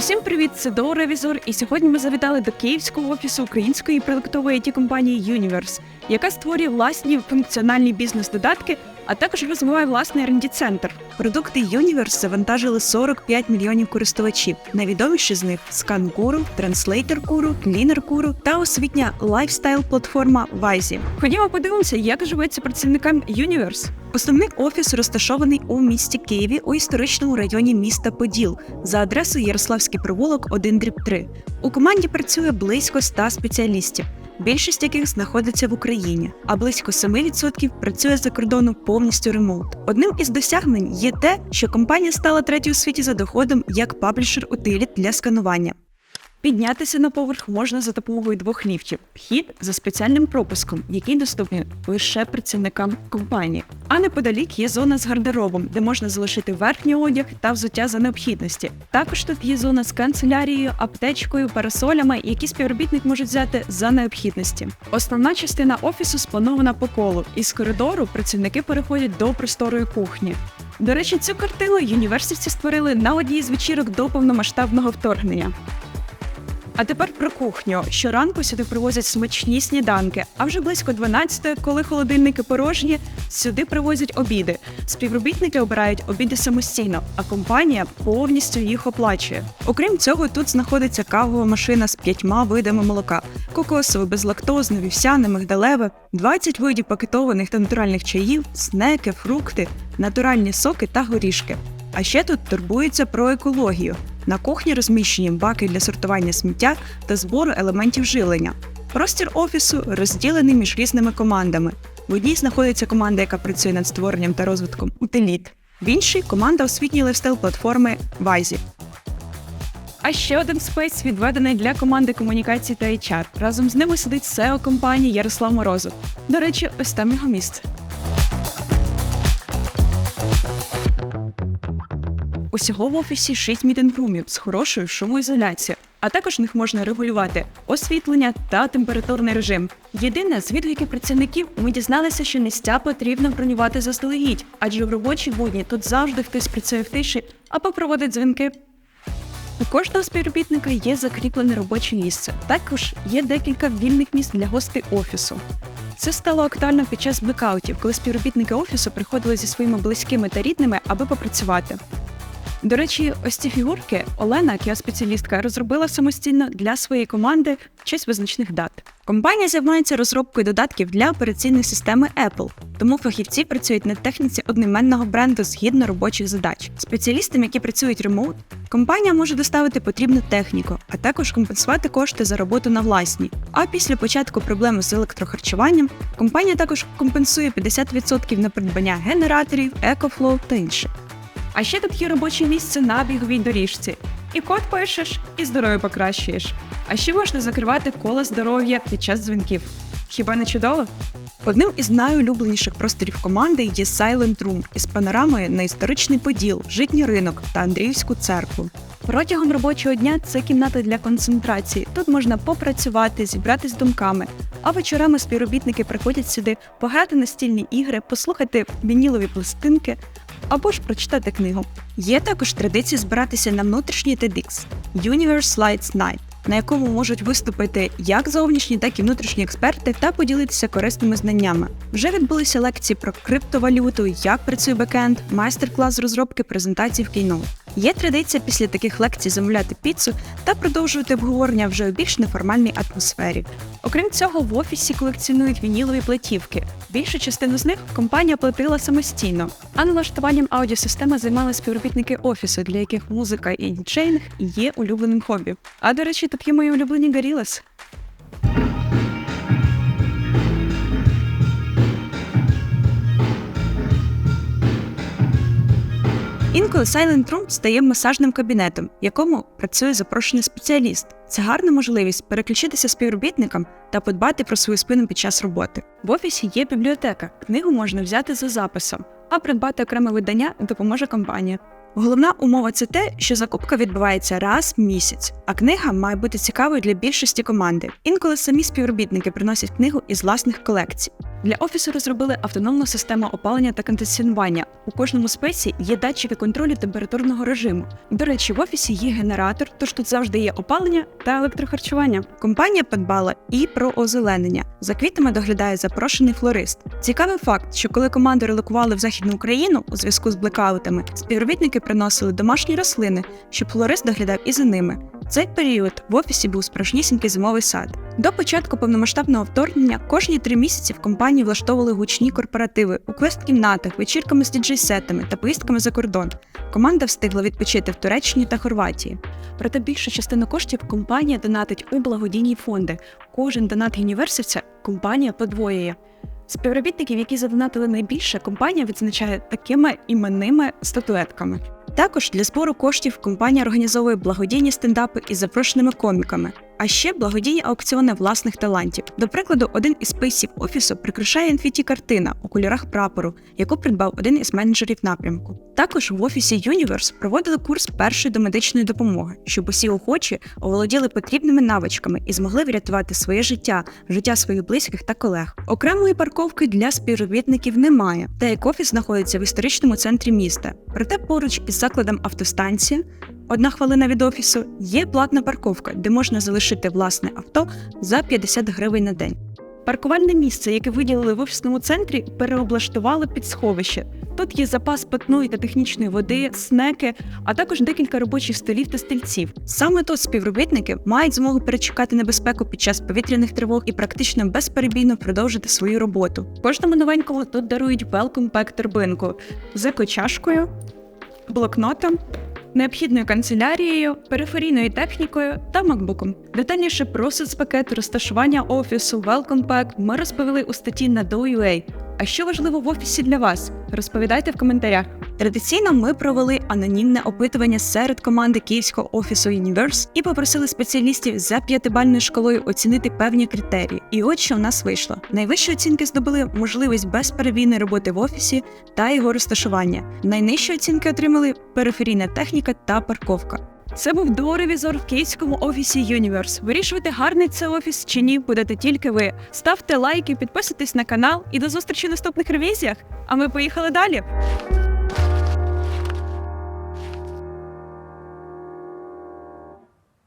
Усім привіт, це До Ревізор, і сьогодні ми завітали до Київського офісу української продуктової it компанії Universe, яка створює власні функціональні бізнес-додатки, а також розвиває власний rd центр Продукти Universe завантажили 45 мільйонів користувачів. Найвідоміші з них Scan Guru, Translator Guru, Cleaner Guru та освітня лайфстайл-платформа Вайзі. Ходімо подивимося, як живеться працівникам Universe. Основний офіс розташований у місті Києві у історичному районі міста Поділ за адресою Ярославський провулок 1 3. У команді працює близько 100 спеціалістів, більшість яких знаходиться в Україні, а близько 7% працює за кордоном повністю ремоут. Одним із досягнень є те, що компанія стала третьою у світі за доходом як паблішер утиліт для сканування. Піднятися на поверх можна за допомогою двох ліфтів. Вхід за спеціальним пропуском, який доступний лише працівникам компанії. А неподалік є зона з гардеробом, де можна залишити верхній одяг та взуття за необхідності. Також тут є зона з канцелярією, аптечкою, парасолями, які співробітник може взяти за необхідності. Основна частина офісу спланована по колу, і з коридору працівники переходять до просторої кухні. До речі, цю картину юніверситеті створили на одній з вечірок до повномасштабного вторгнення. А тепер про кухню. Щоранку сюди привозять смачні сніданки, а вже близько 12, коли холодильники порожні, сюди привозять обіди. Співробітники обирають обіди самостійно, а компанія повністю їх оплачує. Окрім цього, тут знаходиться кавова машина з п'ятьма видами молока: кокосове, безлактозне, вівсяне, мигдалеве, 20 видів пакетованих та натуральних чаїв, снеки, фрукти, натуральні соки та горішки. А ще тут турбуються про екологію. На кухні розміщені баки для сортування сміття та збору елементів жилення. Простір офісу розділений між різними командами. В одній знаходиться команда, яка працює над створенням та розвитком утиліт, в іншій команда освітньої лайфстайл платформи Вайзі. А ще один спейс відведений для команди комунікацій та HR. Разом з ними сидить SEO компанії Ярослав Морозов. До речі, ось там його місце. Усього в офісі 6 мітингрумів з хорошою шумоізоляцією, а також в них можна регулювати освітлення та температурний режим. Єдине, з відгуків працівників ми дізналися, що місця потрібно бронювати заздалегідь, адже в робочі будні тут завжди хтось працює в тиші або проводить дзвінки. У кожного співробітника є закріплене робоче місце. Також є декілька вільних місць для гостей офісу. Це стало актуально під час блекаутів, коли співробітники офісу приходили зі своїми близькими та рідними, аби попрацювати. До речі, ось ці фігурки Олена, кіоспеціалістка, розробила самостійно для своєї команди в честь визначних дат. Компанія займається розробкою додатків для операційної системи Apple, тому фахівці працюють над техніці одноіменного бренду згідно робочих задач. Спеціалістам, які працюють ремоут, компанія може доставити потрібну техніку, а також компенсувати кошти за роботу на власній. А після початку проблеми з електрохарчуванням компанія також компенсує 50% на придбання генераторів, екофлоу та інше. А ще тут є робоче місце на біговій доріжці. І код пишеш, і здоров'я покращуєш. А ще можна закривати коло здоров'я під час дзвінків. Хіба не чудово? Одним із найулюбленіших просторів команди є Silent Room із панорамою на історичний поділ, житній ринок та Андріївську церкву. Протягом робочого дня це кімната для концентрації. Тут можна попрацювати, зібратись думками. А вечорами співробітники приходять сюди пограти настільні ігри, послухати вінілові пластинки або ж прочитати книгу. Є також традиція збиратися на внутрішній TEDx Universe Lights Night, на якому можуть виступити як зовнішні, так і внутрішні експерти та поділитися корисними знаннями. Вже відбулися лекції про криптовалюту, як працює бекенд, майстер-клас розробки презентацій в Keynote. Є традиція після таких лекцій замовляти піцу та продовжувати обговорення вже у більш неформальній атмосфері. Окрім цього, в офісі колекціонують вінілові платівки. Більшу частину з них компанія платила самостійно, а налаштуванням аудіосистеми займали співробітники офісу, для яких музика і діджейнг є улюбленим хобі. А до речі, є мої улюблені Горілас. Інколи Silent Room стає масажним кабінетом, в якому працює запрошений спеціаліст. Це гарна можливість переключитися співробітникам та подбати про свою спину під час роботи. В офісі є бібліотека, книгу можна взяти за записом, а придбати окреме видання допоможе компанія. Головна умова це те, що закупка відбувається раз в місяць, а книга має бути цікавою для більшості команди. Інколи самі співробітники приносять книгу із власних колекцій. Для офісу розробили автономну систему опалення та кондиціонування. У кожному спеці є датчики контролю температурного режиму. До речі, в офісі є генератор, тож тут завжди є опалення та електрохарчування. Компанія подбала і про озеленення. За квітами доглядає запрошений флорист. Цікавий факт, що коли команду релокували в західну Україну у зв'язку з блекаутами, співробітники приносили домашні рослини, щоб флорист доглядав і за ними. Цей період в офісі був справжнісінький зимовий сад. До початку повномасштабного вторгнення кожні три місяці в компанії влаштовували гучні корпоративи у квест-кімнатах, вечірками з діджей-сетами та поїздками за кордон. Команда встигла відпочити в Туреччині та Хорватії. Проте більшу частину коштів компанія донатить у благодійні фонди. Кожен донат Юніверситя компанія подвоює. Співробітників, які задонатили найбільше, компанія відзначає такими іменними статуетками. Також для збору коштів компанія організовує благодійні стендапи із запрошеними коміками, а ще благодійні аукціони власних талантів. До прикладу, один із списів офісу прикрашає nft картина у кольорах прапору, яку придбав один із менеджерів напрямку. Також в офісі Universe проводили курс першої домедичної допомоги, щоб усі охочі оволоділи потрібними навичками і змогли врятувати своє життя, життя своїх близьких та колег. Окремої парковки для співробітників немає, та як офіс знаходиться в історичному центрі міста. Проте поруч із закладом автостанція Одна хвилина від офісу є платна парковка, де можна залишити власне авто за 50 гривень на день. Паркувальне місце, яке виділили в офісному центрі, переоблаштували під сховище. Тут є запас питної та технічної води, снеки, а також декілька робочих столів та стільців. Саме тут співробітники мають змогу перечекати небезпеку під час повітряних тривог і практично безперебійно продовжити свою роботу. Кожному новенькому тут дарують welcome pack торбинку з екочашкою, блокнотом необхідною канцелярією, периферійною технікою та макбуком. Детальніше про соцпакет розташування офісу Welcome Pack ми розповіли у статті на Do.ua. А що важливо в офісі для вас? Розповідайте в коментарях. Традиційно ми провели анонімне опитування серед команди київського офісу Universe і попросили спеціалістів за п'ятибальною шкалою оцінити певні критерії. І от що у нас вийшло: найвищі оцінки здобули можливість безперебійної роботи в офісі та його розташування. Найнижчі оцінки отримали периферійна техніка та парковка. Це був доревізор в київському офісі Universe. Вирішувати, гарний це офіс чи ні, будете тільки ви. Ставте лайки, підписуйтесь на канал і до зустрічі в наступних ревізіях. А ми поїхали далі.